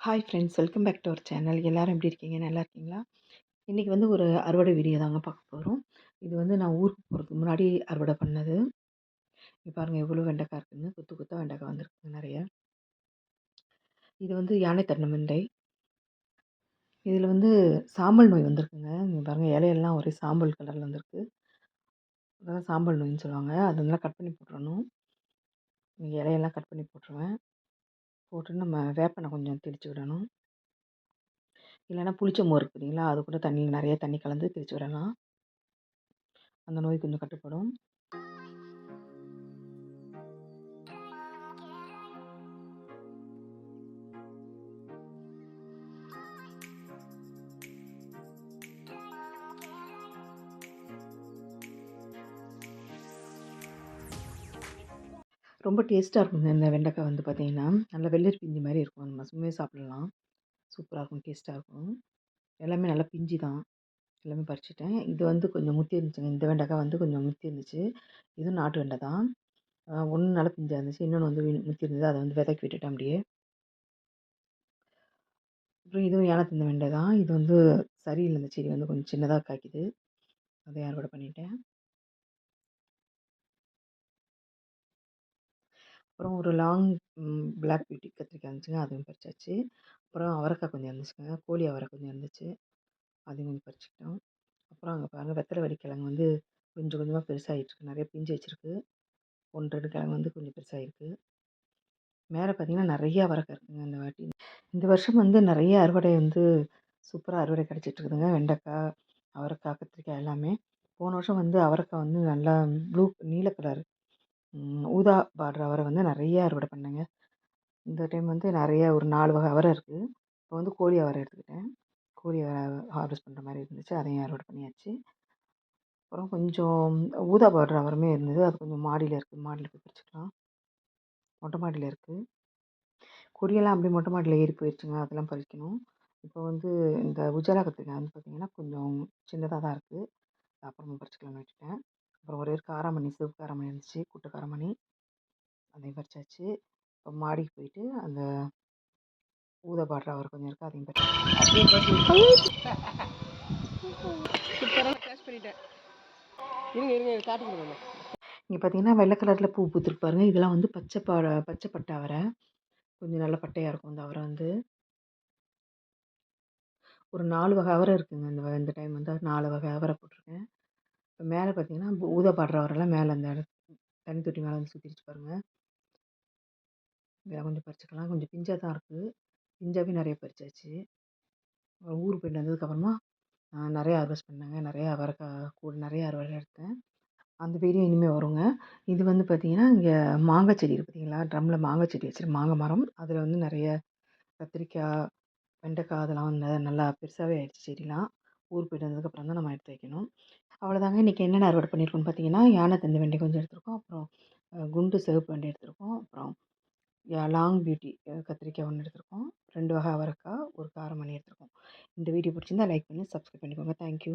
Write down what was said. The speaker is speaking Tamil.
Hi friends welcome back to our channel எல்லோரும் எப்படி இருக்கீங்க? நல்லா இருக்கீங்களா? இன்றைக்கி வந்து ஒரு அறுவடை வீடியோ தாங்க பார்க்க போகிறோம் இது வந்து நான் ஊருக்கு போகிறதுக்கு முன்னாடி அறுவடை பண்ணது. இப்போ பாருங்கள் எவ்வளோ வெண்டைக்காய் இருக்குதுன்னு குத்து குத்தாக வெண்டைக்காய் வந்திருக்குங்க நிறைய. இது வந்து யானை தன்னமெண்டை இதில் வந்து சாம்பல் நோய் வந்திருக்குங்க. இங்கே பாருங்கள் இலையெல்லாம் ஒரே சாம்பல் கலரில் வந்திருக்கு. அதான் சாம்பல் நோயின்னு சொல்லுவாங்க. அதெல்லாம் கட் பண்ணி போட்டுறணும். இலையெல்லாம் கட் பண்ணி போட்டுருவேன். போட்டு நம்ம வேப்பனை கொஞ்சம் தெளித்து விடணும். இல்லைன்னா புளிச்ச மோர் இல்லைங்களா? அது கூட தண்ணியில் நிறைய தண்ணி கலந்து தெளித்து விடலாம். அந்த நோய் கொஞ்சம் கட்டுப்படும். ரொம்ப டேஸ்ட்டாக இருக்குங்க. இந்த வெண்டைக்காய் வந்து பார்த்திங்கன்னா நல்ல வெள்ளரி பிஞ்சு மாதிரி இருக்கும். நம்ம சும்மாவே சாப்பிட்லாம். சூப்பராக இருக்கும் டேஸ்ட்டாக இருக்கும். எல்லாமே நல்லா பிஞ்சு தான். எல்லாமே பறிச்சிட்டேன். இது வந்து கொஞ்சம் முத்தி இருந்துச்சுங்க. இந்த வெண்டைக்காய் வந்து கொஞ்சம் முத்தி இருந்துச்சு. இதுவும் நாட்டு வெண்டை தான். ஒன்று நல்லா பிஞ்சாக இருந்துச்சு. இன்னொன்று வந்து முத்தி இருந்தது. அதை வந்து விதைக்கி விட்டுட்டேன் அப்படியே. அப்புறம் இதுவும் ஏனத்திந்த வெண்டை தான். இது வந்து சரியில்லை. இந்த செடி வந்து கொஞ்சம் சின்னதாக காய்க்குது. அதை அறுவடை பண்ணிட்டேன்? அப்புறம் ஒரு லாங் பிளாக் பியூட்டி கத்திரிக்காய் இருந்துச்சுங்க அதுவும் பறிச்சாச்சு. அப்புறம் அவரைக்காய் கொஞ்சம் இருந்துச்சுங்க கோழி அவரை கொஞ்சம் இருந்துச்சு அதையும் கொஞ்சம் பறிச்சுக்கிட்டோம். அப்புறம் அங்கே பாருங்கள் வெத்தலை வடி கிழங்கு வந்து கொஞ்சம் கொஞ்சமாக பெருசாகிட்டுருக்கு நிறைய பிஞ்சு வச்சுருக்கு. ஒன்று ரெண்டு கிழங்கு வந்து கொஞ்சம் பெருசாகிருக்கு மேலே பார்த்திங்கன்னா நிறைய அவரைக்காய் இருக்குதுங்க இந்த வாட்டி. இந்த வருஷம் வந்து நிறைய அறுவடை வந்து சூப்பராக அறுவடை கிடச்சிட்ருக்குதுங்க வெண்டைக்காய் அவரைக்காய் கத்திரிக்காய் எல்லாமே. போன வருஷம் வந்து அவரைக்காய் வந்து நல்லா ப்ளூ நீல கலர் ஊதா பார்டர் அவரை வந்து நிறைய அறுவடை பண்ணேங்க. இந்த டைம் வந்து நிறைய ஒரு நாலு வகை அவரை இருக்குது இப்போ வந்து கோழி அவரை எடுத்துக்கிட்டேன். கோழி ஹார்வெஸ்ட் பண்ணுற மாதிரி இருந்துச்சு. அதையும் அறுவடை பண்ணியாச்சு. அப்புறம் கொஞ்சம் ஊதா பார்டர் அவருமே இருந்தது. அது கொஞ்சம் மாடியில் இருக்குது மாடியில் போய் பிரிச்சுக்கலாம். மொட்டை மாடியில் இருக்குது கொடியெல்லாம் அப்படியே மொட்டை மாடியில் ஏறி போயிடுச்சுங்க அதெல்லாம் பறிக்கணும். இப்போ வந்து இந்த உஜாலா கத்திரிக்காய் வந்து பார்த்திங்கன்னா கொஞ்சம் சின்னதாக தான் இருக்குது அப்புறமா பறிச்சுக்கலாம்னு விட்டுட்டேன். அப்புறம் ஒரே ஒரு காராமணி சிவப்பு காராமணி இருந்துச்சு கூட்டு காராமணி அதையும் பறிச்சாச்சு. இப்போ மாடிக்கு போயிட்டு அந்த ஊத பாடுற அவர் கொஞ்சம் இருக்குது அதையும் பறிச்சு இங்கே பார்த்தீங்கன்னா வெள்ளை கலரில் பூ பூத்துருக்கு பாருங்க. இதெல்லாம் வந்து பச்சை பா பச்சை பட்டை அவரை. கொஞ்சம் நல்ல பட்டையாக இருக்கும் இந்த அவரை வந்து. ஒரு நாலு வகை அவரை இருக்குங்க. இந்த இந்த டைம் வந்து நாலு வகை அவரை போட்டிருக்கேன். மேலே பார்த்தீங்கன்னா ஊதா பாடுறவரெல்லாம் மேலே அந்த தண்ணி தொட்டி மேலே வந்து சுற்றிடுச்சு பாருங்கள் இதெல்லாம் கொஞ்சம் பறிச்சுக்கலாம். கொஞ்சம் பிஞ்சாக தான் இருக்குது பிஞ்சாவே நிறைய பறிச்சாச்சு. ஊருக்கு போயிட்டு வந்ததுக்கப்புறமா நிறைய ஹார்வெஸ்ட் பண்ணேங்க. நிறைய அவரைக்காய் கூட நிறைய அறுவடை எடுத்தேன். அந்த வீடியோ இனிமேல் வருங்க. இது வந்து பார்த்திங்கன்னா இங்கே மாங்காய் செடி இருக்குது பார்த்தீங்களா ட்ரம்மில் மாங்காய் செடி வச்சுரு மாங்காய் மரம். அதில் வந்து நிறைய கத்திரிக்காய் வெண்டைக்காய் அதெல்லாம் வந்து நல்லா பெருசாகவே ஆயிடுச்சு செடிலாம். ஊர் போயிட்டு வந்ததுக்கப்புறம் தான் நம்ம எடுத்து வைக்கணும். அவ்வளோதாங்க. இன்றைக்கி என்னென்ன அறுவடை பண்ணியிருக்கோம்னு பார்த்தீங்கன்னா யானை தந்து வெண்டை கொஞ்சம் எடுத்திருக்கோம். அப்புறம் குண்டு சிவப்பு வெண்டை எடுத்திருக்கோம். அப்புறம் லாங் பியூட்டி கத்திரிக்காய் ஒன்று எடுத்திருக்கோம். ரெண்டு வகை அவரைக்காய் ஒரு காரமணி எடுத்திருக்கோம். இந்த வீடியோ பிடிச்சிருந்தா லைக் பண்ணி சப்ஸ்கிரைப் பண்ணிக்கோங்க. தேங்க்யூ.